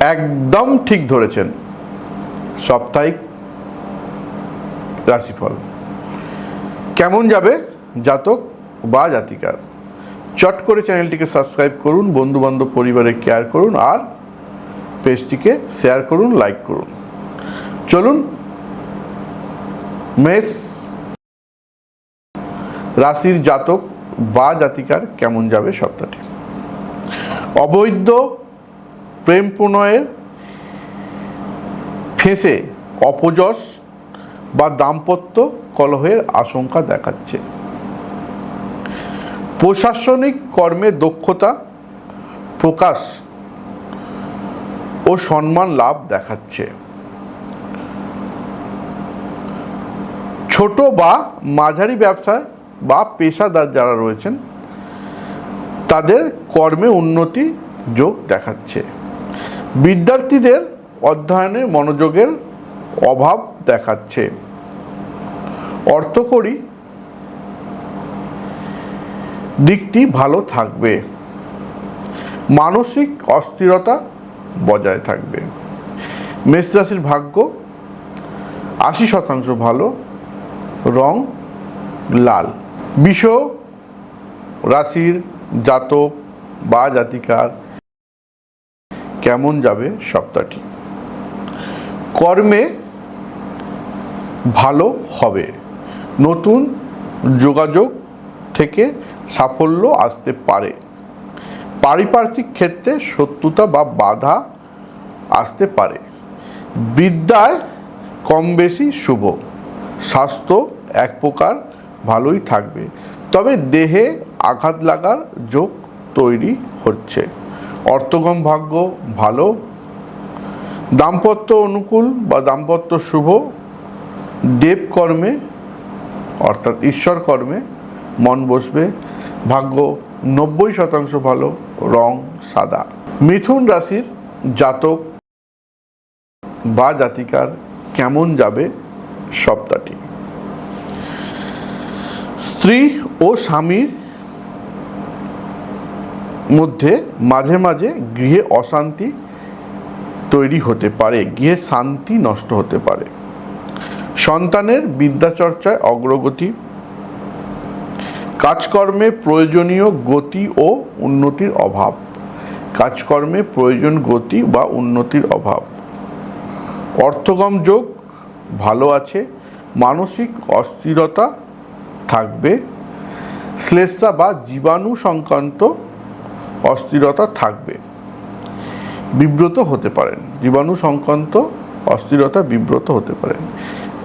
একদম ঠিক ধরেছেন। সাপ্তাহিক রাশিফল। কেমন যাবে? জাতক বা জাতিকার। চট করে চ্যানেলটিকে সাবস্ক্রাইব করুন বন্ধু বান্ধব পরিবারে কেয়ার করুন আর পেজটিকে শেয়ার করুন লাইক করুন। চলুন, মেষ রাশির জাতক বা জাতিকার কেমন যাবে সপ্তাহটি? অবৈধ প্রেম প্রণয়ের ফেঁসে অপযশ বা দাম্পত্য কলহের আশঙ্কা দেখাচ্ছে। প্রশাসনিক কর্মে দক্ষতা, প্রকাশ ও সম্মান লাভ দেখাচ্ছে। ছোট বা মাঝারি ব্যবসায় বা পেশাদার যারা রয়েছেন, তাদের কর্মে উন্নতি যোগ দেখাচ্ছে। বিদ্যার্থীদের অধ্যয়নে মনোযোগের অভাব দেখাচ্ছে। অর্থকরী দিকটি ভালো থাকবে। মানসিক অস্থিরতা বজায় থাকবে। মেষ রাশির ভাগ্য আশি শতাংশ ভালো, রং লাল। বিষ রাশির জাতক বা জাতিকার কেমন যাবে সপ্তাহটি? কর্মে ভালো হবে। নতুন যোগাযোগ থেকে সাফল্য আসতে পারে। পারিপার্শ্বিক ক্ষেত্রে শত্রুতা বা বাধা আসতে পারে। বিদ্যায় কম বেশি শুভ। স্বাস্থ্য এক প্রকার ভালোই থাকবে। তবে দেহে আঘাত লাগার যোগ তৈরি হচ্ছে। অর্থগম ভাগ্য ভালো, দাম্পত্য অনুকূল বা দাম্পত্য শুভ, দেবকর্মে, অর্থাৎ ঈশ্বর কর্মে মন বসবে, ভাগ্য নব্বই শতাংশ ভালো, রং সাদা। মিথুন রাশির জাতক বা জাতিকার কেমন যাবে সপ্তাহটি? স্ত্রী ও স্বামীর মধ্যে মাঝে মাঝে গৃহে অশান্তি তৈরি হতে পারে, গৃহে শান্তি নষ্ট হতে পারে। সন্তানের বিদ্যাচর্চায় অগ্রগতি, কাজকর্মে প্রয়োজনীয় গতি ও উন্নতির অভাব। কাজকর্মে প্রয়োজন গতি বা উন্নতির অভাব। অর্থগম যোগ ভালো আছে, মানসিক অস্থিরতা থাকবে, শ্লেষা বা জীবাণু সংক্রান্ত অস্থিরতা থাকবে। বিব্রত হতে পারেন। জীবাণু সংক্রান্ত অস্থিরতা বিব্রত হতে পারেন।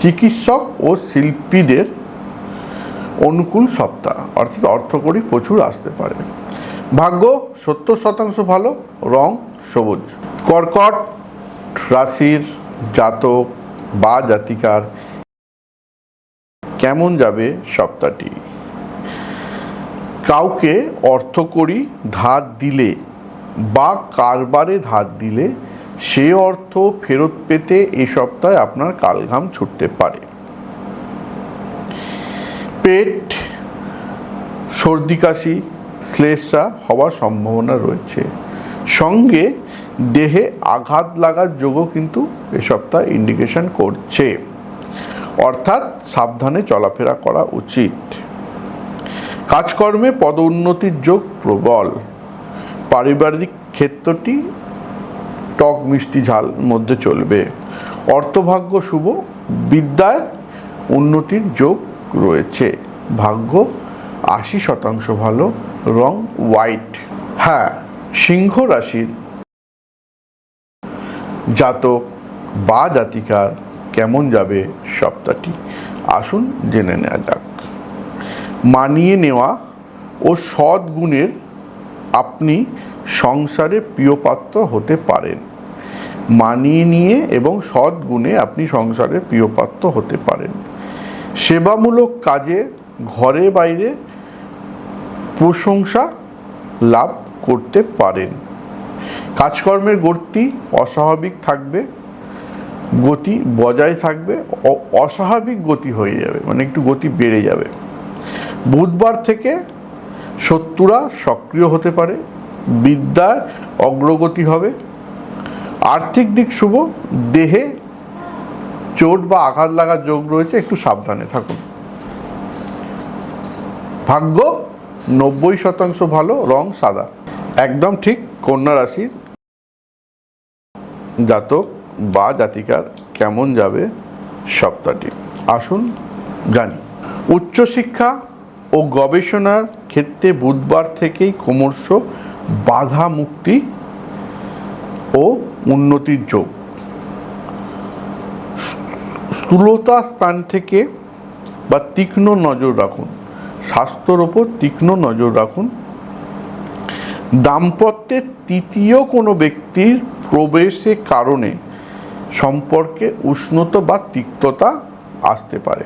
চিকিৎসক ও শিল্পীদের অনুকূল সপ্তাহ, অর্থাৎ অর্থকরী প্রচুর আসতে পারে। ভাগ্য সত্তর শতাংশ ভালো, রং সবুজ। কর্কট রাশির জাতক বা জাতিকার কেমন যাবে সপ্তাহটি? কাউকে অর্থকরী ধার দিলে বা কারবারে ধার দিলে, সে অর্থ ফেরত পেতে এ সপ্তাহে আপনার কালঘাম ছুটতে পারে। পেট, সর্দি কাশি, শ্লেষা হওয়ার সম্ভাবনা রয়েছে। সঙ্গে দেহে আঘাত লাগার যোগও কিন্তু এ সপ্তাহ ইন্ডিকেশন করছে। অর্থাৎ সাবধানে চলাফেরা করা উচিত। কাজকর্মে পদোন্নতির যোগ প্রবল। পারিবারিক ক্ষেত্রটি টক মিষ্টি ঝাল মধ্যে চলবে। অর্থভাগ্য শুভ, বিদ্যায় উন্নতির যোগ রয়েছে। ভাগ্য আশি শতাংশ ভালো, রং হোয়াইট। হ্যাঁ সিংহ রাশির জাতক বা জাতিকার কেমন যাবে সপ্তাহটি? আসুন জেনে নেওয়া যাক। মানিয়ে নেওয়া ও সৎ গুণের আপনি সংসারে প্রিয়পাত্র হতে পারেন। মানিয়ে নিয়ে এবং সৎ গুণে আপনি সংসারের প্রিয়পাত্র হতে পারেন। সেবামূলক কাজে ঘরে বাইরে প্রশংসা লাভ করতে পারেন। কাজকর্মের গতি অস্বাভাবিক থাকবে, গতি বজায় থাকবে অস্বাভাবিক গতি হয়ে যাবে মানে একটু গতি বেড়ে যাবে। বুধবার থেকে শত্রুরা সক্রিয় হতে পারে, বিদ্যায় অগ্রগতি হবে। আর্থিক দিক শুভ, দেহে চোট বা আঘাত লাগার যোগ রয়েছে, একটু সাবধানে থাকুন। ভাগ্য নব্বই শতাংশ ভালো, রং সাদা। একদম ঠিক কন্যা রাশির জাতক বা জাতিকার কেমন যাবে সপ্তাহটি। আসুন জানি। উচ্চশিক্ষা ও গবেষণার ক্ষেত্রে বুধবার থেকেই ক্রমশ বাধা মুক্তি ও উন্নতির যোগ। স্থূলতা স্থান থেকে বা তীক্ষ্ণ নজর রাখুন। স্বাস্থ্যর ওপর তীক্ষ্ণ নজর রাখুন। দাম্পত্যের তৃতীয় কোনো ব্যক্তির প্রবেশের কারণে সম্পর্কে উষ্ণতা বা তিক্ততা আসতে পারে।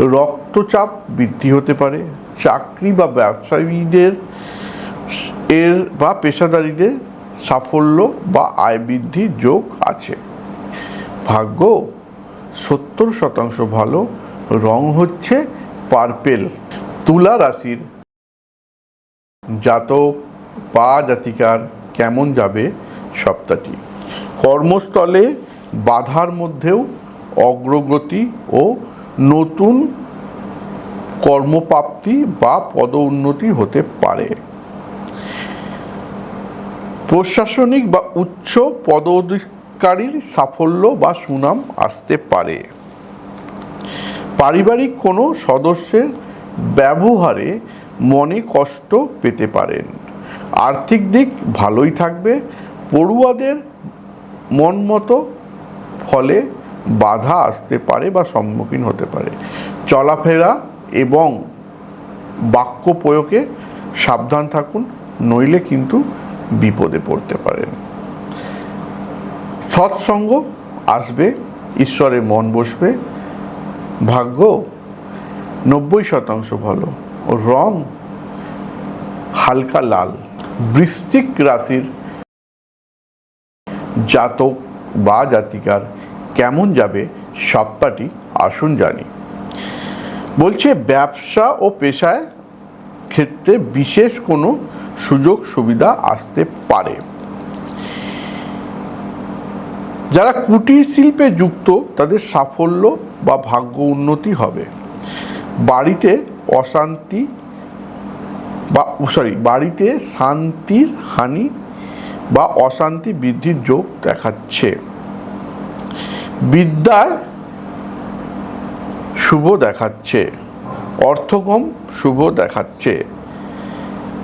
রক্তচাপ বৃদ্ধি হতে পারে, চাকরি বা ব্যবসায়ীদের এর বা পেশাদারীদের সাফল্য বা আয় বৃদ্ধির যোগ আছে। ভাগ্য, সত্তর শতাংশ ভালো, রং হচ্ছে পার্পেল তুলা রাশির জাতক বা জাতিকার কেমন যাবে সপ্তাহটি। কর্মস্থলে বাধার মধ্যেও অগ্রগতি ও নতুন কর্মপ্রাপ্তি বা পদ উন্নতি হতে পারে। প্রশাসনিক বা উচ্চ পদাধিকারীর সাফল্য বা সুনাম আসতে পারে। পারিবারিক কোনো সদস্যের ব্যবহারে মনে কষ্ট পেতে পারেন। আর্থিক দিক ভালোই থাকবে। পড়ুয়াদের মন মতো ফলে বাধা আসতে পারে বা সম্মুখীন হতে পারে। চলাফেরা এবং বাক্য প্রয়োগে সাবধান থাকুন, নইলে কিন্তু বিপদে পড়তে পারেন। সৎসঙ্গ আসবে, ঈশ্বরের মন বসবে। ভাগ্য নব্বই শতাংশ ভালো, রং হালকা লাল। বৃশ্চিক রাশির জাতক বা জাতিকার কেমন যাবে সপ্তাহটি আসুন জানি। বলছে ব্যবসা ও পেশায় ক্ষেত্রে বিশেষ কোনো সুযোগ সুবিধা আসতে পারে। যারা কুটির শিল্পে যুক্ত, তাদের সাফল্য বা ভাগ্য উন্নতি হবে। বাড়িতে অশান্তি বা সরি বাড়িতে শান্তির হানি বা অশান্তি বৃদ্ধির যোগ দেখাচ্ছে। বিদ্যায় শুভ দেখাচ্ছে, অর্থকম শুভ দেখাচ্ছে।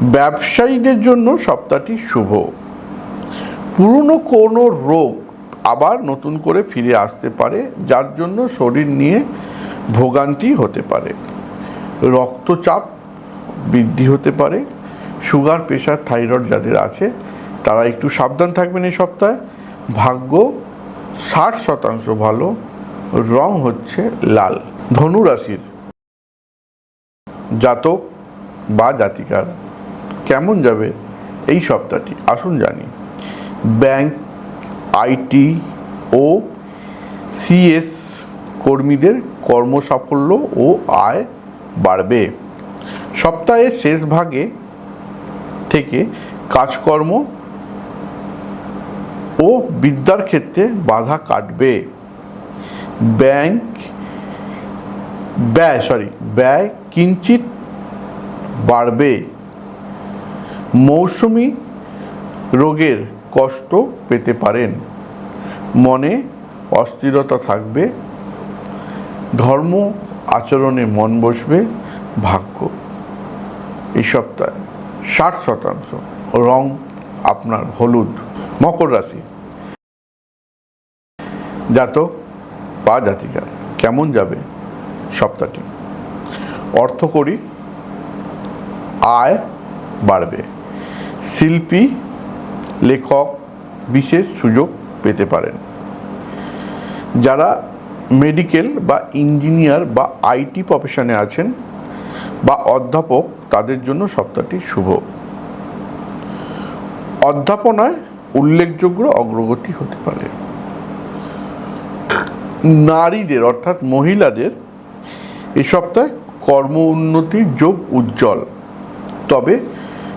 ব্যবসায়ীদের জন্য সপ্তাহটি শুভ। পুরনো কোনো রোগ আবার নতুন করে ফিরে আসতে পারে, যার জন্য শরীর নিয়ে ভোগান্তি হতে পারে। রক্তচাপ বৃদ্ধি হতে পারে, সুগার, প্রেশার, থাইরয়েড যাদের আছে, তারা একটু সাবধান থাকবেন এই সপ্তাহে। ভাগ্য ষাট শতাংশ ভালো, রং হচ্ছে লাল ধনু রাশির জাতক বা জাতিকার। কেমন যাবে এই সপ্তাহটি? আসুন জানি। ব্যাংক আইটি ও সিএস কর্মীদের কর্মসাফল্য ও আয় বাড়বে। সপ্তাহের শেষ ভাগে থেকে কাজকর্ম ও বিদ্যার ক্ষেত্রে বাধা কাটবে। ব্যাংক, ব্যয় সরি ব্যয় কিঞ্চিত বাড়বে। মৌসুমি রোগের কষ্ট পেতে পারেন। মনে অস্থিরতা থাকবে। ধর্ম আচরণে মন বসবে। ভাগ্য। এই সপ্তাহে ষাট শতাংশ। রং আপনার হলুদ। মকর রাশি। জাতক বা জাতিকা, কেমন যাবে সপ্তাহটি? অর্থ করি, আয় বাড়বে। শিল্পী, লেখক বিশেষ সুযোগ পেতে পারেন। যারা মেডিকেল বা ইঞ্জিনিয়ার বা আইটি প্রফেশনে আছেন বা অধ্যাপক, তাদের জন্য সপ্তাহটি শুভ। অধ্যাপনায় উল্লেখযোগ্য অগ্রগতি হতে পারে। নারীদের অর্থাৎ মহিলাদের এ সপ্তাহে কর্ম উন্নতির যোগ উজ্জ্বল। তবে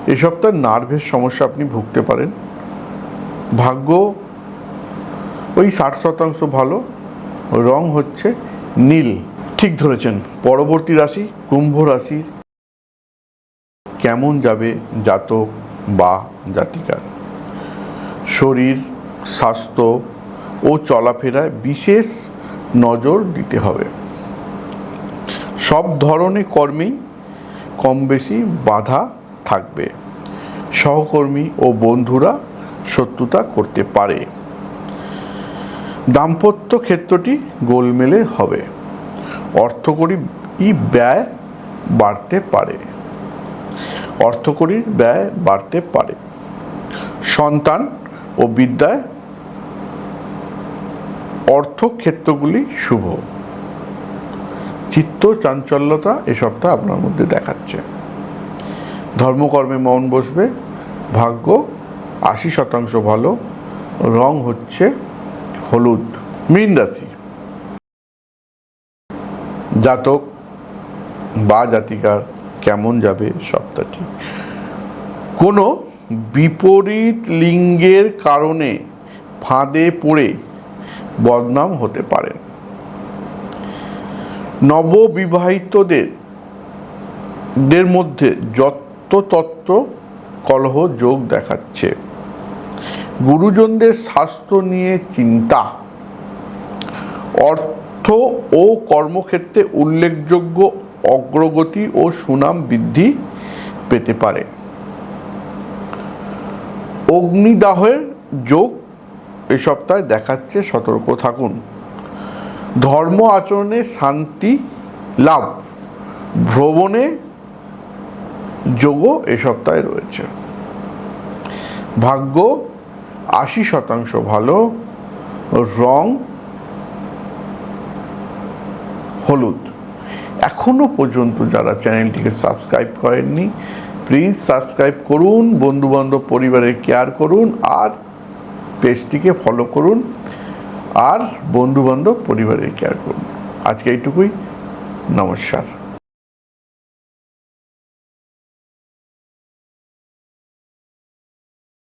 এ সপ্তাহে নার্ভের সমস্যা আপনি ভুগতে পারেন। ভাগ্য ওই ষাট শতাংশ ভালো, রং হচ্ছে নীল। ঠিক ধরেছেন, পরবর্তী রাশি কুম্ভ রাশির। কেমন যাবে জাতক বা জাতিকার? শরীর, স্বাস্থ্য ও চলাফেরায় বিশেষ নজর দিতে হবে। সব ধরনের কর্মেই কম বেশি বাধা থাকবে। সহকর্মী ও বন্ধুরা শত্রুতা করতে পারে। দাম্পত্য ক্ষেত্রটি গোলমেলে হবে। অর্থকরী ব্যয় বাড়তে পারে। অর্থকরীর ব্যয় বাড়তে পারে। সন্তান ও বিদ্যায় অর্থক্ষেত্রগুলি শুভ। চিত্ত, চাঞ্চল্যতা এ সপ্তাহ আপনার মধ্যে দেখাচ্ছে। ধর্মকর্মে মন বসবে, ভাগ্য আশি শতাংশ ভালো, রং হচ্ছে হলুদ, মীন রাশি। জাতক বা জাতিকার কেমন যাবে সপ্তাহটি কোনো বিপরীত লিঙ্গের কারণে ফাঁদে পড়ে বদনাম হতে পারেন নববিবাহিতদের দের মধ্যে যত্রতত্ত্ব কলহ যোগ দেখাচ্ছে, গুরুজনদের স্বাস্থ্য নিয়ে চিন্তা, অর্থ ও কর্মক্ষেত্রে উল্লেখযোগ্য অগ্রগতি ও সুনাম বৃদ্ধি পেতে পারে। অগ্নিদাহের যোগ এ সপ্তাহে দেখাচ্ছে, সতর্ক থাকুন। ধর্ম আচরণে শান্তি লাভ, ভ্রমণে যোগও এ সপ্তাহে রয়েছে। ভাগ্য আশি শতাংশ ভালো, রং হলুদ। এখনও পর্যন্ত যারা চ্যানেলটিকে সাবস্ক্রাইব করেননি প্লিজ সাবস্ক্রাইব করুন, বন্ধুবান্ধব পরিবারের কেয়ার করুন আর পেজটিকে ফলো করুন আর বন্ধুবান্ধব পরিবারের কেয়ার করুন। আজকে এইটুকুই। নমস্কার।